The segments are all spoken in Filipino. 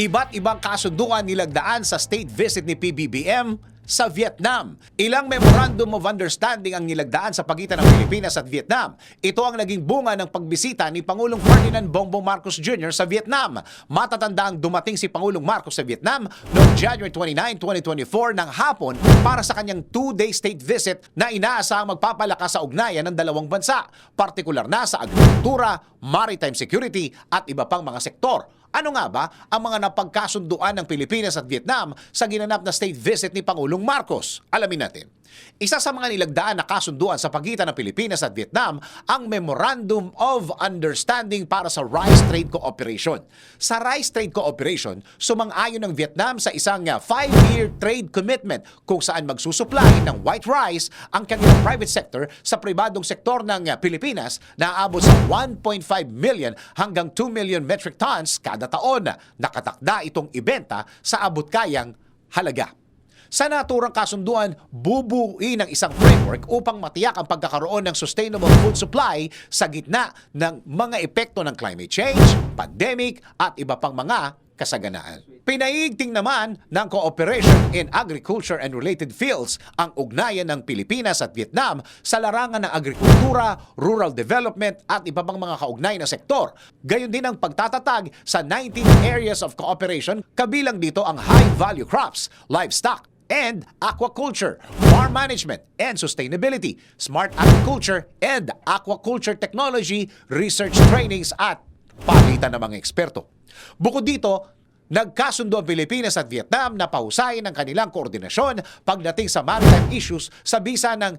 Iba't ibang kasunduan nilagdaan sa state visit ni PBBM sa Vietnam. Ilang Memorandum of Understanding ang nilagdaan sa pagitan ng Pilipinas at Vietnam. Ito ang naging bunga ng pagbisita ni Pangulong Ferdinand Bongbong Marcos Jr. sa Vietnam. Matatanda ang dumating si Pangulong Marcos sa Vietnam noong January 29, 2024 ng hapon para sa kanyang two-day state visit na inaasahang magpapalakas sa ugnayan ng dalawang bansa, partikular na sa agrikultura, maritime security at iba pang mga sektor. Ano nga ba ang mga napagkasunduan ng Pilipinas at Vietnam sa ginanap na state visit ni Pangulong Marcos? Alamin natin. Isa sa mga nilagdaan na kasunduan sa pagitan ng Pilipinas at Vietnam ang Memorandum of Understanding para sa Rice Trade Cooperation. Sa Rice Trade Cooperation, sumang-ayon ng Vietnam sa isang uh, five-year trade commitment kung saan magsusupply ng white rice ang kanilang private sector sa pribadong sektor ng uh, Pilipinas na aabot sa 1.5 million hanggang 2 million metric tons kada taon. Nakatakda itong ibenta sa abot kayang halaga. Sa naturang kasunduan, bubuuin ng isang framework upang matiyak ang pagkakaroon ng sustainable food supply sa gitna ng mga epekto ng climate change, pandemic at iba pang mga kasaganaan. Pinaigting naman ng cooperation in agriculture and related fields ang ugnayan ng Pilipinas at Vietnam sa larangan ng agrikultura, rural development at iba pang mga kaugnay na sektor. Gayon din ang pagtatatag sa 19 areas of cooperation kabilang dito ang high-value crops, livestock, and aquaculture, farm management and sustainability, smart agriculture and aquaculture technology, research trainings at palitan ng mga eksperto. Bukod dito, nagkasundo ang Pilipinas at Vietnam na pahusayin ang kanilang koordinasyon pagdating sa maritime issues sa bisa ng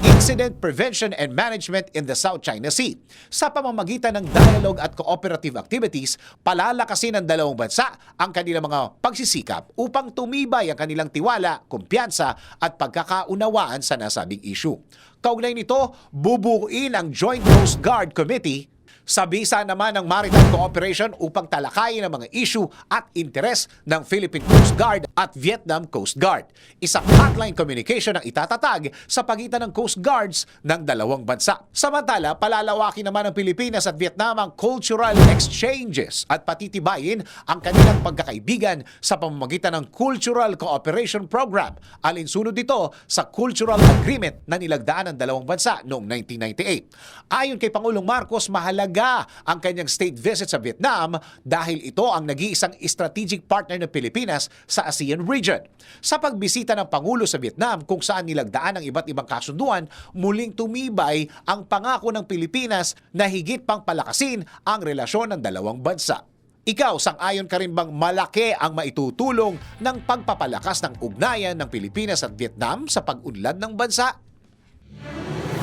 Incident Prevention and Management in the South China Sea. Sa pamamagitan ng dialogue at cooperative activities, palalakasin ng dalawang bansa ang kanilang mga pagsisikap upang tumibay ang kanilang tiwala, kumpiyansa at pagkakaunawaan sa nasabing issue. Kaugnay nito, bubuuin ang Joint Coast Guard Committee sa bisa naman ng maritime cooperation upang talakayin ang mga issue at interes ng Philippine Coast Guard at Vietnam Coast Guard. Isang hotline communication ang itatatag sa pagitan ng Coast Guards ng dalawang bansa. Samantala, palalawakin naman ng Pilipinas at Vietnam ang cultural exchanges at patitibayin ang kanilang pagkakaibigan sa pamamagitan ng Cultural Cooperation Program. Alinsunod dito sa Cultural Agreement na nilagdaan ng dalawang bansa noong 1998. Ayon kay Pangulong Marcos, mahalaga ang kanyang state visit sa Vietnam dahil ito ang nag-iisang strategic partner ng Pilipinas sa ASEAN region. Sa pagbisita ng Pangulo sa Vietnam kung saan nilagdaan ang iba't ibang kasunduan, muling tumibay ang pangako ng Pilipinas na higit pang palakasin ang relasyon ng dalawang bansa. Ikaw, sang-ayon ka rin bang malaki ang maitutulong ng pagpapalakas ng ugnayan ng Pilipinas at Vietnam sa pag-unlad ng bansa?